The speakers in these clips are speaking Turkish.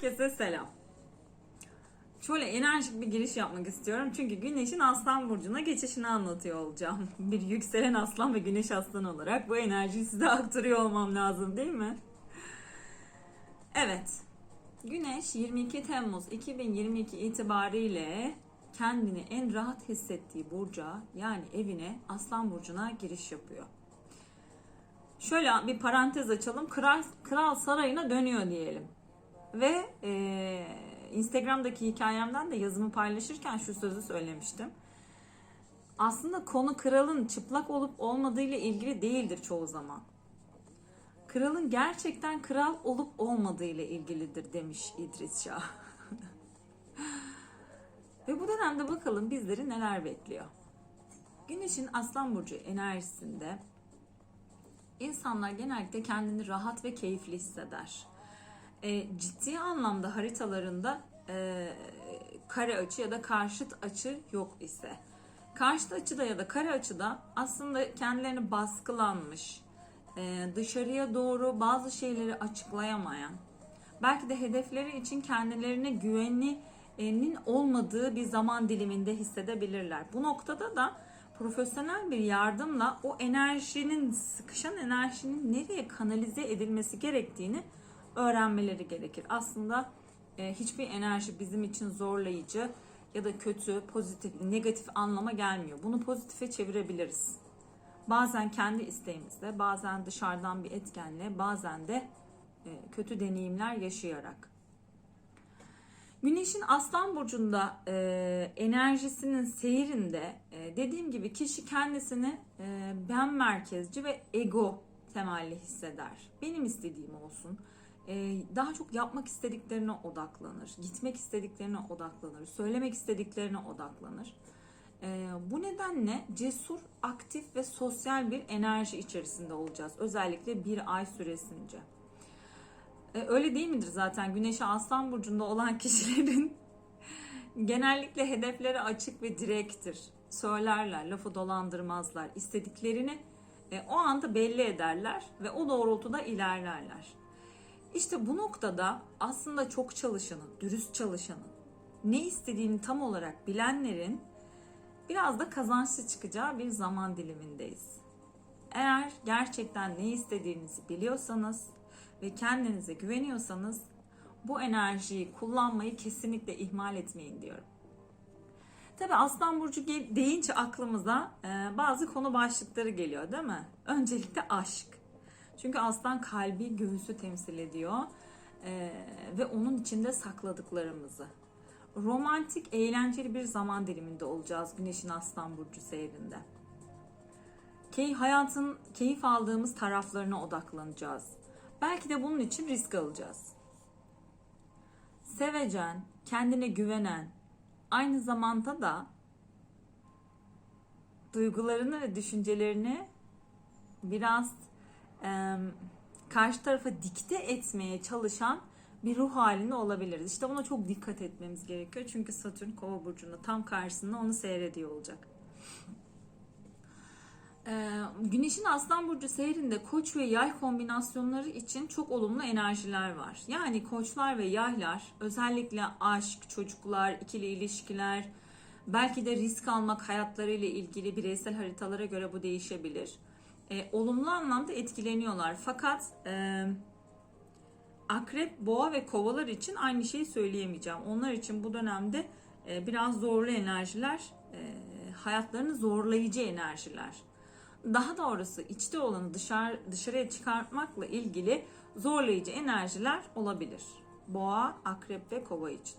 Herkese selam. Şöyle enerjik bir giriş yapmak istiyorum. Çünkü Güneş'in Aslan Burcu'na geçişini anlatıyor olacağım. Bir yükselen aslan ve Güneş aslan olarak bu enerjiyi size aktarıyor olmam lazım değil mi? Evet. Güneş 22 Temmuz 2022 itibariyle kendini en rahat hissettiği burca yani evine Aslan Burcu'na giriş yapıyor. Şöyle bir parantez açalım. Kral, Kral Sarayı'na dönüyor diyelim. Ve e, Instagram'daki hikayemden de yazımı paylaşırken şu sözü söylemiştim. Aslında konu kralın çıplak olup olmadığı ile ilgili değildir çoğu zaman. Kralın gerçekten kral olup olmadığı ile ilgilidir demiş İdris Şah. Ve bu dönemde bakalım bizleri neler bekliyor. Güneşin Aslan Burcu enerjisinde insanlar genellikle kendini rahat ve keyifli hisseder. E, ciddi anlamda haritalarında e, kare açı ya da karşıt açı yok ise karşıt açıda ya da kare açıda aslında kendilerini baskılanmış, e, dışarıya doğru bazı şeyleri açıklayamayan, belki de hedefleri için kendilerine güveninin olmadığı bir zaman diliminde hissedebilirler. Bu noktada da profesyonel bir yardımla o enerjinin, sıkışan enerjinin nereye kanalize edilmesi gerektiğini öğrenmeleri gerekir. Aslında e, hiçbir enerji bizim için zorlayıcı ya da kötü, pozitif, negatif anlama gelmiyor. Bunu pozitife çevirebiliriz. Bazen kendi isteğimizle, bazen dışarıdan bir etkenle, bazen de e, kötü deneyimler yaşayarak. Güneşin Aslan Burcu'nda e, enerjisinin seyrinde e, dediğim gibi kişi kendisini e, ben merkezci ve ego temelli hisseder. Benim istediğim olsun. E, daha çok yapmak istediklerine odaklanır. Gitmek istediklerine odaklanır. Söylemek istediklerine odaklanır. E, bu nedenle cesur, aktif ve sosyal bir enerji içerisinde olacağız. Özellikle bir ay süresince. E, öyle değil midir zaten Güneş'i Aslan Burcu'nda olan kişilerin genellikle hedefleri açık ve direktir. Söylerler, lafı dolandırmazlar. İstediklerini e, o anda belli ederler ve o doğrultuda ilerlerler. İşte bu noktada aslında çok çalışanın, dürüst çalışanın, ne istediğini tam olarak bilenlerin biraz da kazançlı çıkacağı bir zaman dilimindeyiz. Eğer gerçekten ne istediğinizi biliyorsanız ve kendinize güveniyorsanız bu enerjiyi kullanmayı kesinlikle ihmal etmeyin diyorum. Tabi Aslan Burcu deyince aklımıza bazı konu başlıkları geliyor değil mi? Öncelikle aşk. Çünkü aslan kalbi, göğüsü temsil ediyor ve onun içinde sakladıklarımızı. Romantik, eğlenceli bir zaman diliminde olacağız Güneş'in Aslan Burcu seyrinde. Key, hayatın keyif aldığımız taraflarına odaklanacağız. Belki de bunun için risk alacağız. Sevecen, kendine güvenen, aynı zamanda da duygularını ve düşüncelerini biraz karşı tarafa dikte etmeye çalışan bir ruh halinde olabiliriz. İşte buna çok dikkat etmemiz gerekiyor. Çünkü Satürn Kova burcunda tam karşısında onu seyrediyor olacak. Ee, Güneşin Aslan Burcu seyrinde koç ve yay kombinasyonları için çok olumlu enerjiler var. Yani koçlar ve yaylar özellikle aşk, çocuklar, ikili ilişkiler, belki de risk almak hayatlarıyla ilgili bireysel haritalara göre bu değişebilir. Ee, olumlu anlamda etkileniyorlar. Fakat e, akrep, boğa ve kovalar için aynı şeyi söyleyemeyeceğim. Onlar için bu dönemde e, biraz zorlu enerjiler, e, hayatlarını zorlayıcı enerjiler daha doğrusu içte olanı dışarı, dışarıya çıkartmakla ilgili zorlayıcı enerjiler olabilir. Boğa, akrep ve kova için.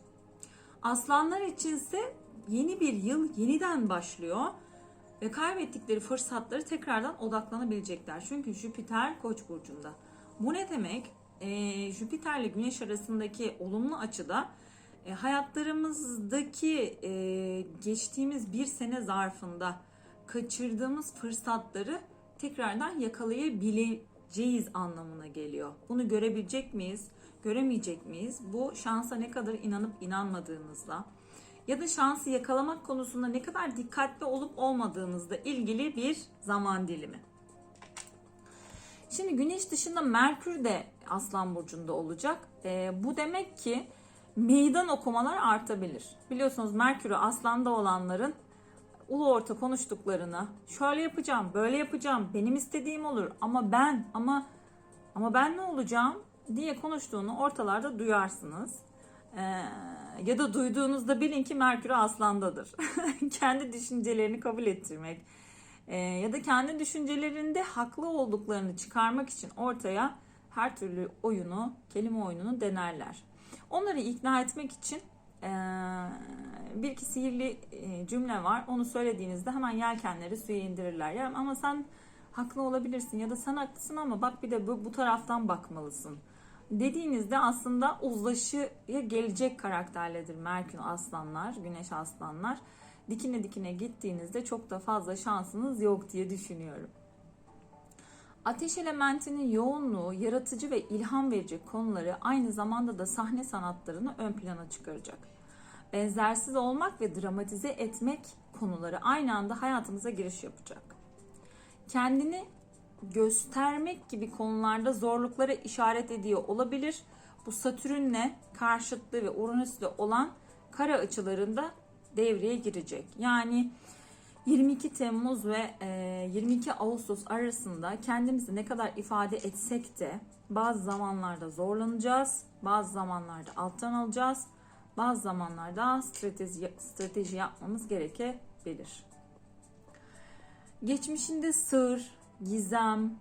Aslanlar içinse yeni bir yıl yeniden başlıyor ve kaybettikleri fırsatları tekrardan odaklanabilecekler. Çünkü Jüpiter Koç burcunda. Bu ne demek? Ee, Jüpiter ile Güneş arasındaki olumlu açıda e, hayatlarımızdaki e, geçtiğimiz bir sene zarfında kaçırdığımız fırsatları tekrardan yakalayabileceğiz anlamına geliyor. Bunu görebilecek miyiz? Göremeyecek miyiz? Bu şansa ne kadar inanıp inanmadığınızla ya da şansı yakalamak konusunda ne kadar dikkatli olup olmadığınızla ilgili bir zaman dilimi. Şimdi güneş dışında Merkür de Aslan Burcu'nda olacak. E, bu demek ki meydan okumalar artabilir. Biliyorsunuz Merkür'ü Aslan'da olanların ulu orta konuştuklarını şöyle yapacağım, böyle yapacağım, benim istediğim olur ama ben ama ama ben ne olacağım diye konuştuğunu ortalarda duyarsınız. Ee, ya da duyduğunuzda bilin ki Merkür Aslan'dadır. kendi düşüncelerini kabul ettirmek ee, ya da kendi düşüncelerinde haklı olduklarını çıkarmak için ortaya her türlü oyunu, kelime oyununu denerler. Onları ikna etmek için ee, bir iki sihirli e, cümle var. Onu söylediğinizde hemen yelkenleri suya indirirler. Yani ama sen haklı olabilirsin ya da sen haklısın ama bak bir de bu, bu taraftan bakmalısın. Dediğinizde aslında uzlaşıya gelecek karakterledir Merkür aslanlar, Güneş aslanlar. Dikine dikine gittiğinizde çok da fazla şansınız yok diye düşünüyorum. Ateş elementinin yoğunluğu, yaratıcı ve ilham verecek konuları aynı zamanda da sahne sanatlarını ön plana çıkaracak. Benzersiz olmak ve dramatize etmek konuları aynı anda hayatımıza giriş yapacak. Kendini göstermek gibi konularda zorluklara işaret ediyor olabilir. Bu Satürn'le karşıtlı ve Uranüs'le olan kara açılarında devreye girecek. Yani 22 Temmuz ve 22 Ağustos arasında kendimizi ne kadar ifade etsek de bazı zamanlarda zorlanacağız, bazı zamanlarda alttan alacağız, bazı zamanlarda strateji, strateji yapmamız gerekebilir. Geçmişinde sır, gizem,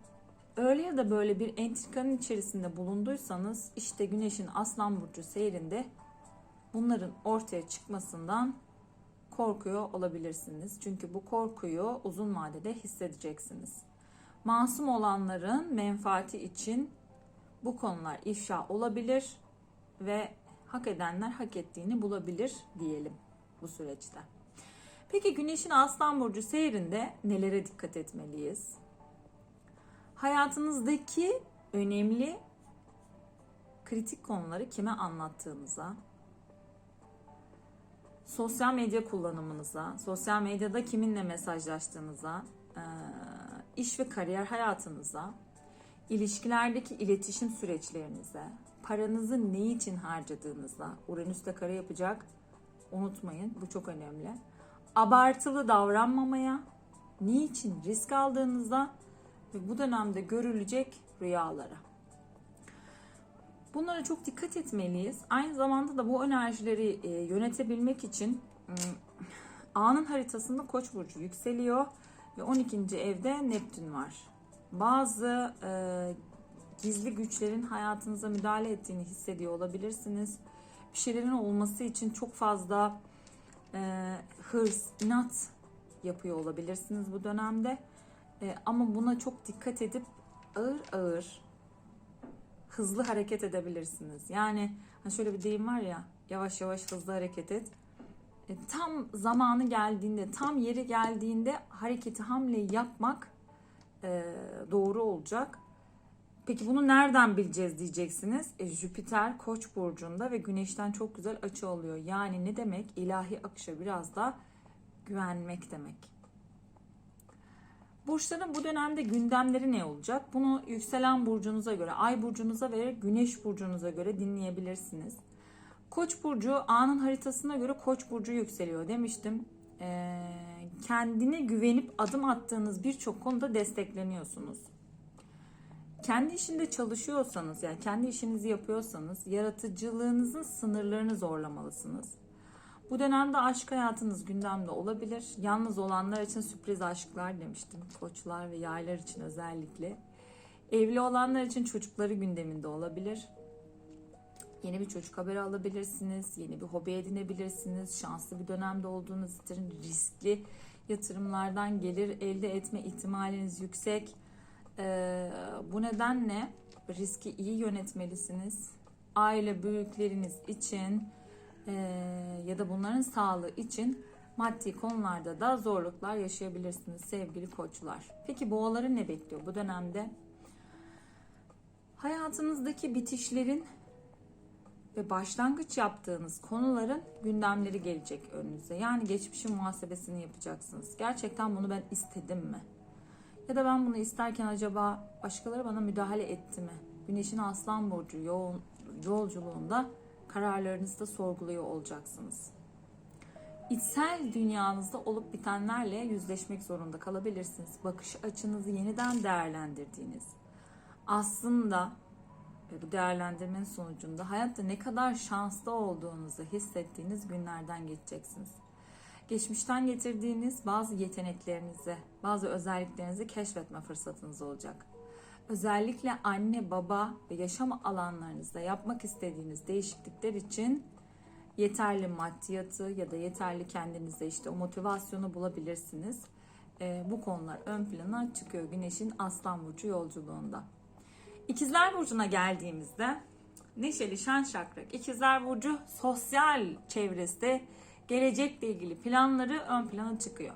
öyle ya da böyle bir entrikanın içerisinde bulunduysanız işte Güneş'in Aslan Burcu seyrinde bunların ortaya çıkmasından korkuyor olabilirsiniz. Çünkü bu korkuyu uzun vadede hissedeceksiniz. Masum olanların menfaati için bu konular ifşa olabilir ve hak edenler hak ettiğini bulabilir diyelim bu süreçte. Peki Güneş'in Aslan Burcu seyrinde nelere dikkat etmeliyiz? Hayatınızdaki önemli kritik konuları kime anlattığınıza, sosyal medya kullanımınıza, sosyal medyada kiminle mesajlaştığınıza, iş ve kariyer hayatınıza, ilişkilerdeki iletişim süreçlerinize, paranızı ne için harcadığınıza, Uranüs'te kare yapacak, unutmayın bu çok önemli. Abartılı davranmamaya, niçin risk aldığınıza ve bu dönemde görülecek rüyalara. Bunlara çok dikkat etmeliyiz. Aynı zamanda da bu enerjileri e, yönetebilmek için anın haritasında Koç burcu yükseliyor ve 12. evde Neptün var. Bazı e, gizli güçlerin hayatınıza müdahale ettiğini hissediyor olabilirsiniz. Bir şeylerin olması için çok fazla e, hırs, inat yapıyor olabilirsiniz bu dönemde. E, ama buna çok dikkat edip ağır ağır hızlı hareket edebilirsiniz. Yani hani şöyle bir deyim var ya yavaş yavaş hızlı hareket et. E, tam zamanı geldiğinde, tam yeri geldiğinde hareketi hamle yapmak e, doğru olacak. Peki bunu nereden bileceğiz diyeceksiniz. E, Jüpiter Koç burcunda ve Güneş'ten çok güzel açı oluyor. Yani ne demek? İlahi akışa biraz da güvenmek demek. Burçların bu dönemde gündemleri ne olacak? Bunu yükselen burcunuza göre, ay burcunuza ve güneş burcunuza göre dinleyebilirsiniz. Koç burcu anın haritasına göre Koç burcu yükseliyor demiştim. Ee, kendine güvenip adım attığınız birçok konuda destekleniyorsunuz. Kendi işinde çalışıyorsanız yani kendi işinizi yapıyorsanız yaratıcılığınızın sınırlarını zorlamalısınız. Bu dönemde aşk hayatınız gündemde olabilir. Yalnız olanlar için sürpriz aşklar demiştim. Koçlar ve yaylar için özellikle. Evli olanlar için çocukları gündeminde olabilir. Yeni bir çocuk haberi alabilirsiniz. Yeni bir hobi edinebilirsiniz. Şanslı bir dönemde olduğunuz için riskli yatırımlardan gelir elde etme ihtimaliniz yüksek. Ee, bu nedenle riski iyi yönetmelisiniz. Aile büyükleriniz için e, ya da bunların sağlığı için maddi konularda da zorluklar yaşayabilirsiniz sevgili koçlar. Peki boğaları ne bekliyor bu dönemde? Hayatınızdaki bitişlerin ve başlangıç yaptığınız konuların gündemleri gelecek önünüze. Yani geçmişin muhasebesini yapacaksınız. Gerçekten bunu ben istedim mi? Ya da ben bunu isterken acaba başkaları bana müdahale etti mi? Güneşin Aslan Burcu yoğun, yolculuğunda kararlarınızı da sorguluyor olacaksınız. İçsel dünyanızda olup bitenlerle yüzleşmek zorunda kalabilirsiniz. Bakış açınızı yeniden değerlendirdiğiniz. Aslında ve bu değerlendirmenin sonucunda hayatta ne kadar şanslı olduğunuzu hissettiğiniz günlerden geçeceksiniz. Geçmişten getirdiğiniz bazı yeteneklerinizi, bazı özelliklerinizi keşfetme fırsatınız olacak. Özellikle anne, baba ve yaşam alanlarınızda yapmak istediğiniz değişiklikler için yeterli maddiyatı ya da yeterli kendinize işte o motivasyonu bulabilirsiniz. Ee, bu konular ön plana çıkıyor Güneş'in Aslan Burcu yolculuğunda. İkizler Burcu'na geldiğimizde Neşeli Şen Şakrak. İkizler Burcu sosyal çevresi gelecekle ilgili planları ön plana çıkıyor.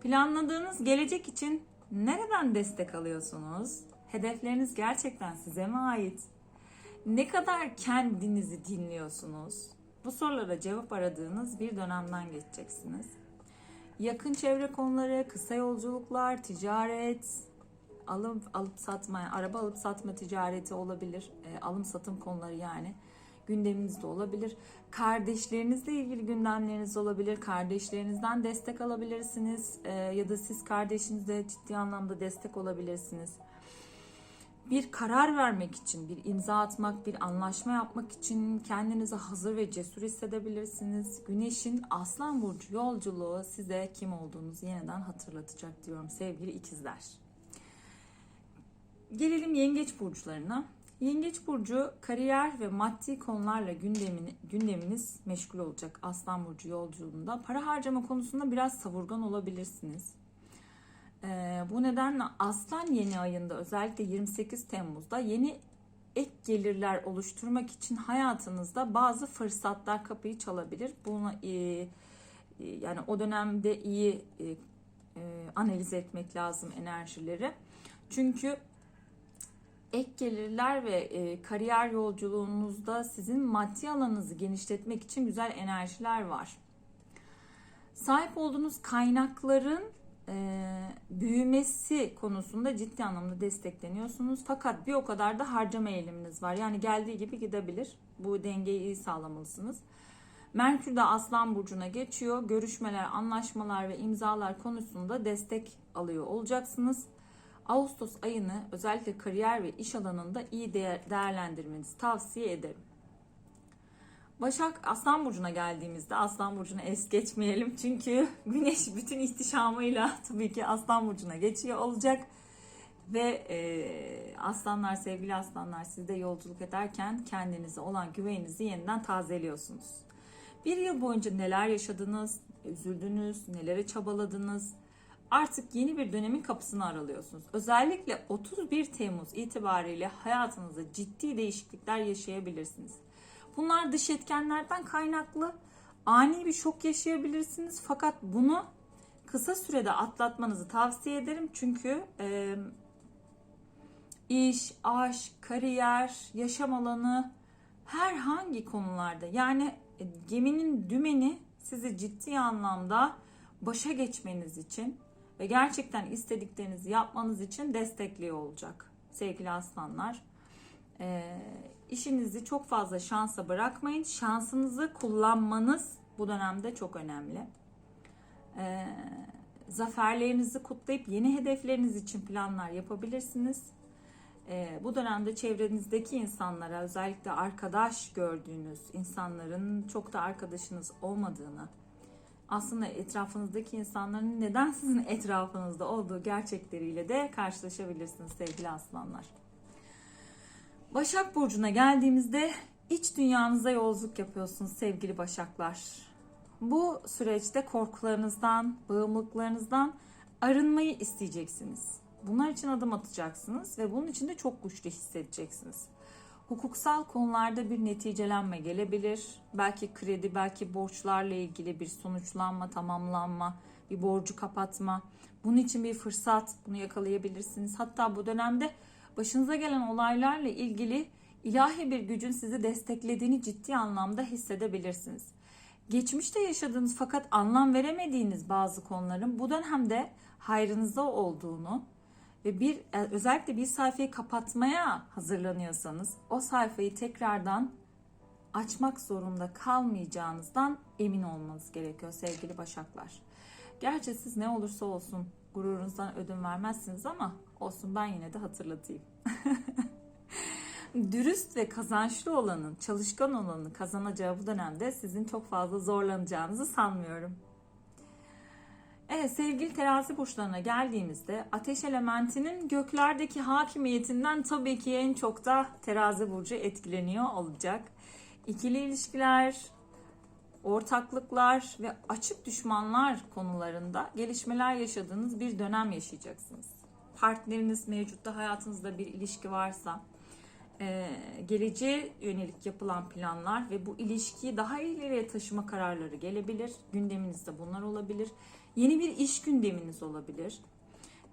Planladığınız gelecek için nereden destek alıyorsunuz? Hedefleriniz gerçekten size mi ait? Ne kadar kendinizi dinliyorsunuz? Bu sorulara cevap aradığınız bir dönemden geçeceksiniz. Yakın çevre konuları, kısa yolculuklar, ticaret, alım alıp satma, araba alıp satma ticareti olabilir. E, alım satım konuları yani gündeminizde olabilir. Kardeşlerinizle ilgili gündemleriniz olabilir. Kardeşlerinizden destek alabilirsiniz. E, ya da siz kardeşinize ciddi anlamda destek olabilirsiniz. Bir karar vermek için, bir imza atmak, bir anlaşma yapmak için kendinizi hazır ve cesur hissedebilirsiniz. Güneşin Aslan Burcu yolculuğu size kim olduğunuzu yeniden hatırlatacak diyorum sevgili ikizler. Gelelim yengeç burçlarına. Yengeç burcu kariyer ve maddi konularla gündemini, gündeminiz meşgul olacak Aslan burcu yolculuğunda. Para harcama konusunda biraz savurgan olabilirsiniz. Ee, bu nedenle Aslan yeni ayında özellikle 28 Temmuz'da yeni ek gelirler oluşturmak için hayatınızda bazı fırsatlar kapıyı çalabilir. Bunu e, e, yani o dönemde iyi e, analiz etmek lazım enerjileri. Çünkü ek gelirler ve kariyer yolculuğunuzda sizin maddi alanınızı genişletmek için güzel enerjiler var. Sahip olduğunuz kaynakların e, büyümesi konusunda ciddi anlamda destekleniyorsunuz. Fakat bir o kadar da harcama eğiliminiz var. Yani geldiği gibi gidebilir. Bu dengeyi iyi sağlamalısınız. Merkür de Aslan Burcu'na geçiyor. Görüşmeler, anlaşmalar ve imzalar konusunda destek alıyor olacaksınız. Ağustos ayını özellikle kariyer ve iş alanında iyi değerlendirmenizi tavsiye ederim. Başak Aslan Burcu'na geldiğimizde Aslan Burcu'nu es geçmeyelim. Çünkü Güneş bütün ihtişamıyla tabii ki Aslan Burcu'na geçiyor olacak. Ve e, aslanlar, sevgili aslanlar siz de yolculuk ederken kendinize olan güveninizi yeniden tazeliyorsunuz. Bir yıl boyunca neler yaşadınız, üzüldünüz, nelere çabaladınız, artık yeni bir dönemin kapısını aralıyorsunuz. Özellikle 31 Temmuz itibariyle hayatınızda ciddi değişiklikler yaşayabilirsiniz. Bunlar dış etkenlerden kaynaklı. Ani bir şok yaşayabilirsiniz fakat bunu kısa sürede atlatmanızı tavsiye ederim. Çünkü e, iş, aşk, kariyer, yaşam alanı herhangi konularda yani e, geminin dümeni sizi ciddi anlamda başa geçmeniz için ve gerçekten istediklerinizi yapmanız için destekliyor olacak sevgili aslanlar. E, işinizi çok fazla şansa bırakmayın. Şansınızı kullanmanız bu dönemde çok önemli. E, zaferlerinizi kutlayıp yeni hedefleriniz için planlar yapabilirsiniz. E, bu dönemde çevrenizdeki insanlara özellikle arkadaş gördüğünüz insanların çok da arkadaşınız olmadığını aslında etrafınızdaki insanların neden sizin etrafınızda olduğu gerçekleriyle de karşılaşabilirsiniz sevgili aslanlar. Başak Burcu'na geldiğimizde iç dünyanıza yolculuk yapıyorsunuz sevgili Başaklar. Bu süreçte korkularınızdan, bağımlılıklarınızdan arınmayı isteyeceksiniz. Bunlar için adım atacaksınız ve bunun için de çok güçlü hissedeceksiniz. Hukuksal konularda bir neticelenme gelebilir. Belki kredi, belki borçlarla ilgili bir sonuçlanma, tamamlanma, bir borcu kapatma. Bunun için bir fırsat, bunu yakalayabilirsiniz. Hatta bu dönemde başınıza gelen olaylarla ilgili ilahi bir gücün sizi desteklediğini ciddi anlamda hissedebilirsiniz. Geçmişte yaşadığınız fakat anlam veremediğiniz bazı konuların bu dönemde hayrınıza olduğunu, ve bir e, özellikle bir sayfayı kapatmaya hazırlanıyorsanız o sayfayı tekrardan açmak zorunda kalmayacağınızdan emin olmanız gerekiyor sevgili Başaklar. Gerçi siz ne olursa olsun gururunuzdan ödün vermezsiniz ama olsun ben yine de hatırlatayım. Dürüst ve kazançlı olanın, çalışkan olanın kazanacağı bu dönemde sizin çok fazla zorlanacağınızı sanmıyorum. Evet sevgili terazi burçlarına geldiğimizde ateş elementinin göklerdeki hakimiyetinden tabii ki en çok da terazi burcu etkileniyor olacak. İkili ilişkiler, ortaklıklar ve açık düşmanlar konularında gelişmeler yaşadığınız bir dönem yaşayacaksınız. Partneriniz mevcutta hayatınızda bir ilişki varsa e, geleceğe yönelik yapılan planlar ve bu ilişkiyi daha ileriye taşıma kararları gelebilir. Gündeminizde bunlar olabilir. Yeni bir iş gündeminiz olabilir.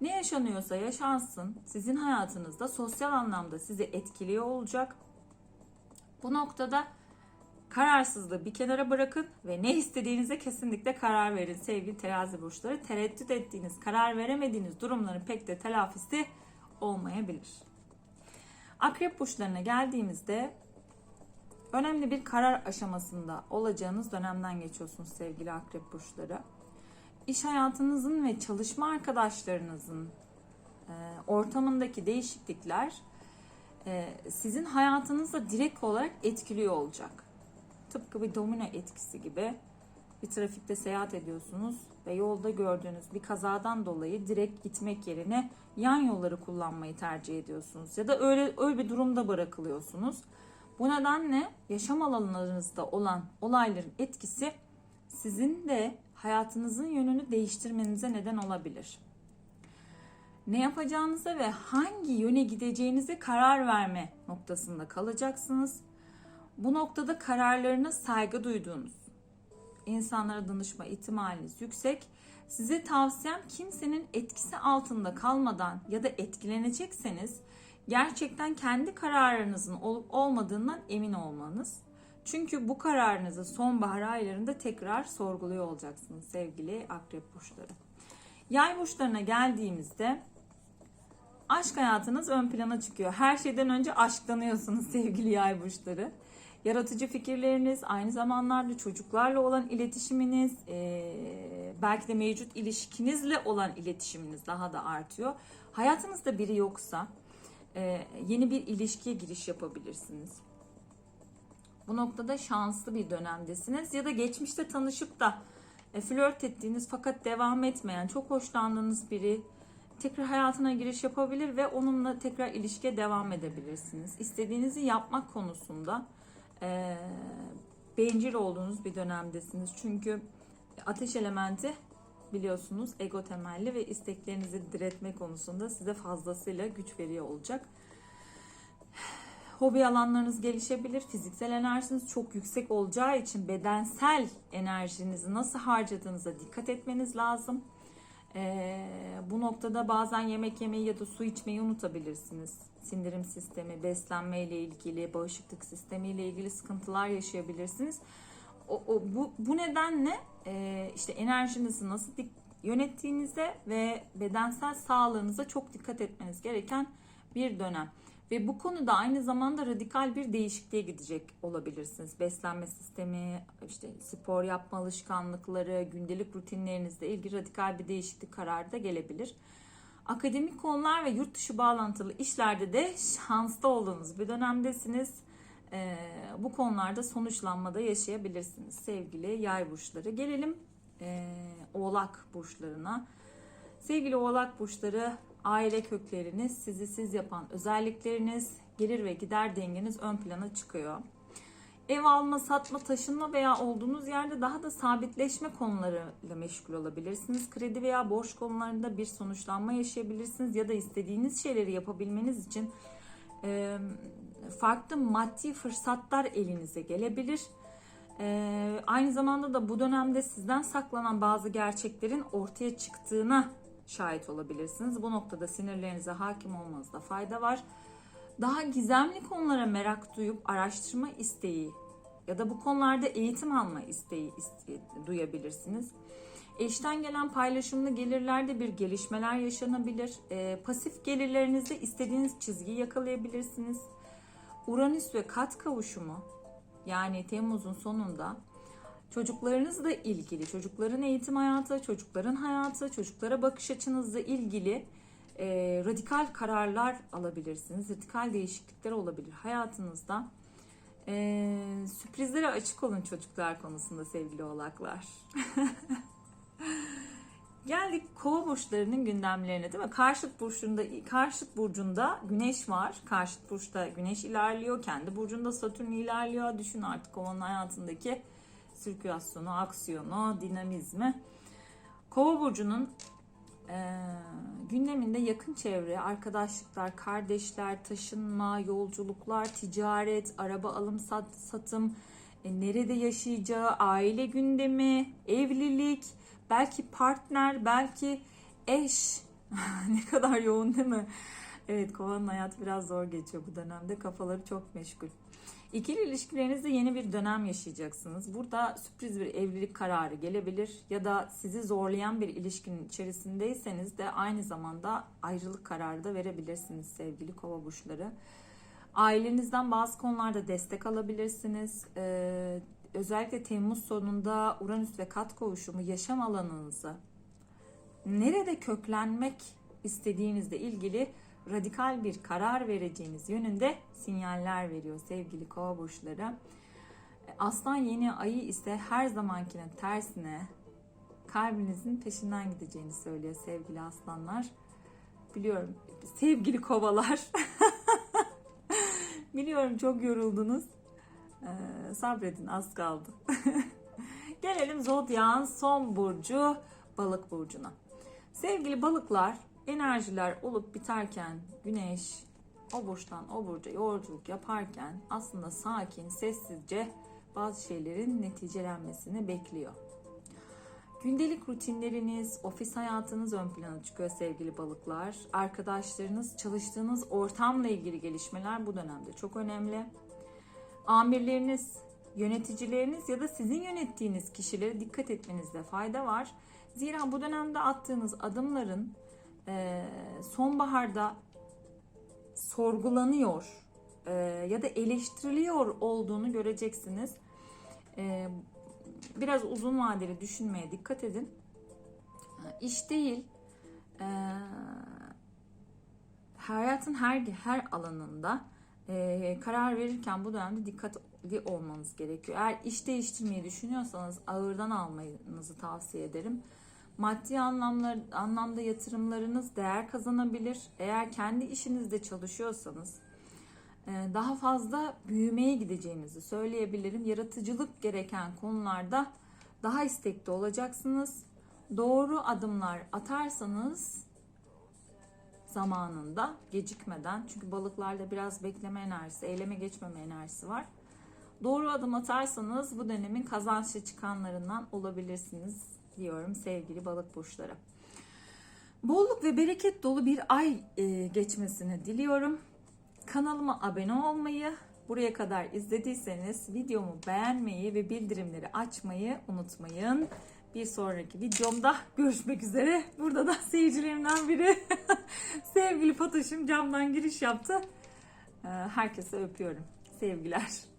Ne yaşanıyorsa yaşansın sizin hayatınızda sosyal anlamda sizi etkiliyor olacak. Bu noktada kararsızlığı bir kenara bırakın ve ne istediğinize kesinlikle karar verin sevgili terazi burçları. Tereddüt ettiğiniz, karar veremediğiniz durumların pek de telafisi olmayabilir. Akrep burçlarına geldiğimizde önemli bir karar aşamasında olacağınız dönemden geçiyorsunuz sevgili akrep burçları. İş hayatınızın ve çalışma arkadaşlarınızın e, ortamındaki değişiklikler e, sizin hayatınızda direkt olarak etkiliyor olacak. Tıpkı bir domino etkisi gibi bir trafikte seyahat ediyorsunuz ve yolda gördüğünüz bir kazadan dolayı direkt gitmek yerine yan yolları kullanmayı tercih ediyorsunuz ya da öyle öyle bir durumda bırakılıyorsunuz. Bu nedenle yaşam alanlarınızda olan olayların etkisi sizin de hayatınızın yönünü değiştirmenize neden olabilir. Ne yapacağınıza ve hangi yöne gideceğinize karar verme noktasında kalacaksınız. Bu noktada kararlarına saygı duyduğunuz, insanlara danışma ihtimaliniz yüksek. Size tavsiyem kimsenin etkisi altında kalmadan ya da etkilenecekseniz gerçekten kendi kararınızın olup olmadığından emin olmanız. Çünkü bu kararınızı sonbahar aylarında tekrar sorguluyor olacaksınız sevgili akrep burçları. Yay burçlarına geldiğimizde aşk hayatınız ön plana çıkıyor. Her şeyden önce aşklanıyorsunuz sevgili yay burçları. Yaratıcı fikirleriniz, aynı zamanlarda çocuklarla olan iletişiminiz, belki de mevcut ilişkinizle olan iletişiminiz daha da artıyor. Hayatınızda biri yoksa yeni bir ilişkiye giriş yapabilirsiniz. Bu noktada şanslı bir dönemdesiniz ya da geçmişte tanışıp da e, flört ettiğiniz fakat devam etmeyen, çok hoşlandığınız biri tekrar hayatına giriş yapabilir ve onunla tekrar ilişkiye devam edebilirsiniz. İstediğinizi yapmak konusunda e, bencil olduğunuz bir dönemdesiniz. Çünkü ateş elementi biliyorsunuz ego temelli ve isteklerinizi diretme konusunda size fazlasıyla güç veriyor olacak. Hobi alanlarınız gelişebilir. Fiziksel enerjiniz çok yüksek olacağı için bedensel enerjinizi nasıl harcadığınıza dikkat etmeniz lazım. Ee, bu noktada bazen yemek yemeyi ya da su içmeyi unutabilirsiniz. Sindirim sistemi, beslenme ile ilgili, bağışıklık sistemi ile ilgili sıkıntılar yaşayabilirsiniz. O, o, bu, bu nedenle e, işte enerjinizi nasıl dik, yönettiğinize ve bedensel sağlığınıza çok dikkat etmeniz gereken bir dönem. Ve bu konuda aynı zamanda radikal bir değişikliğe gidecek olabilirsiniz. Beslenme sistemi, işte spor yapma alışkanlıkları, gündelik rutinlerinizle ilgili radikal bir değişiklik kararı da gelebilir. Akademik konular ve yurt dışı bağlantılı işlerde de şanslı olduğunuz bir dönemdesiniz. Ee, bu konularda sonuçlanmada yaşayabilirsiniz sevgili yay burçları. Gelelim e, oğlak burçlarına. Sevgili oğlak burçları aile kökleriniz, sizi siz yapan özellikleriniz, gelir ve gider dengeniz ön plana çıkıyor. Ev alma, satma, taşınma veya olduğunuz yerde daha da sabitleşme konularıyla meşgul olabilirsiniz. Kredi veya borç konularında bir sonuçlanma yaşayabilirsiniz ya da istediğiniz şeyleri yapabilmeniz için farklı maddi fırsatlar elinize gelebilir. Aynı zamanda da bu dönemde sizden saklanan bazı gerçeklerin ortaya çıktığına şahit olabilirsiniz. Bu noktada sinirlerinize hakim olmanızda fayda var. Daha gizemli konulara merak duyup araştırma isteği ya da bu konularda eğitim alma isteği, duyabilirsiniz. Eşten gelen paylaşımlı gelirlerde bir gelişmeler yaşanabilir. Ee, pasif gelirlerinizde istediğiniz çizgiyi yakalayabilirsiniz. Uranüs ve kat kavuşumu yani Temmuz'un sonunda çocuklarınızla ilgili, çocukların eğitim hayatı, çocukların hayatı, çocuklara bakış açınızla ilgili e, radikal kararlar alabilirsiniz. Radikal değişiklikler olabilir hayatınızda. E, sürprizlere açık olun çocuklar konusunda sevgili oğlaklar. Geldik kova burçlarının gündemlerine değil mi? Karşıt burcunda karşıt burcunda Güneş var. Karşıt burçta Güneş ilerliyor. Kendi burcunda Satürn ilerliyor. Düşün artık kovanın hayatındaki sirkülasyonu, aksiyonu, dinamizmi. Kova burcunun e, gündeminde yakın çevre, arkadaşlıklar, kardeşler, taşınma, yolculuklar, ticaret, araba alım sat, satım, e, nerede yaşayacağı, aile gündemi, evlilik, belki partner, belki eş. ne kadar yoğun değil mi? Evet kovanın hayatı biraz zor geçiyor bu dönemde. Kafaları çok meşgul. İkili ilişkilerinizde yeni bir dönem yaşayacaksınız. Burada sürpriz bir evlilik kararı gelebilir ya da sizi zorlayan bir ilişkinin içerisindeyseniz de aynı zamanda ayrılık kararı da verebilirsiniz sevgili kova burçları. Ailenizden bazı konularda destek alabilirsiniz. Ee, özellikle Temmuz sonunda Uranüs ve Kat kavuşumu yaşam alanınızı nerede köklenmek istediğinizle ilgili radikal bir karar vereceğiniz yönünde sinyaller veriyor sevgili kova burçları. Aslan yeni ayı ise her zamankinin tersine kalbinizin peşinden gideceğini söylüyor sevgili aslanlar. Biliyorum sevgili kovalar. Biliyorum çok yoruldunuz. Ee, sabredin az kaldı. Gelelim Zodyak'ın son burcu balık burcuna. Sevgili balıklar enerjiler olup biterken güneş o burçtan o burca yolculuk yaparken aslında sakin, sessizce bazı şeylerin neticelenmesini bekliyor. Gündelik rutinleriniz, ofis hayatınız ön plana çıkıyor sevgili balıklar. Arkadaşlarınız, çalıştığınız ortamla ilgili gelişmeler bu dönemde çok önemli. Amirleriniz, yöneticileriniz ya da sizin yönettiğiniz kişilere dikkat etmenizde fayda var. Zira bu dönemde attığınız adımların e, sonbaharda sorgulanıyor e, ya da eleştiriliyor olduğunu göreceksiniz. E, biraz uzun vadeli düşünmeye dikkat edin. İş değil, e, hayatın her her alanında e, karar verirken bu dönemde dikkatli olmanız gerekiyor. Eğer iş değiştirmeyi düşünüyorsanız ağırdan almanızı tavsiye ederim. Maddi anlamlar, anlamda yatırımlarınız değer kazanabilir. Eğer kendi işinizde çalışıyorsanız e, daha fazla büyümeye gideceğinizi söyleyebilirim. Yaratıcılık gereken konularda daha istekli olacaksınız. Doğru adımlar atarsanız zamanında gecikmeden çünkü balıklarda biraz bekleme enerjisi, eyleme geçmeme enerjisi var. Doğru adım atarsanız bu dönemin kazançlı çıkanlarından olabilirsiniz diyorum sevgili balık burçları. Bolluk ve bereket dolu bir ay e, geçmesini diliyorum. Kanalıma abone olmayı, buraya kadar izlediyseniz videomu beğenmeyi ve bildirimleri açmayı unutmayın. Bir sonraki videomda görüşmek üzere. Burada da seyircilerimden biri sevgili Fatoş'um camdan giriş yaptı. Herkese öpüyorum. Sevgiler.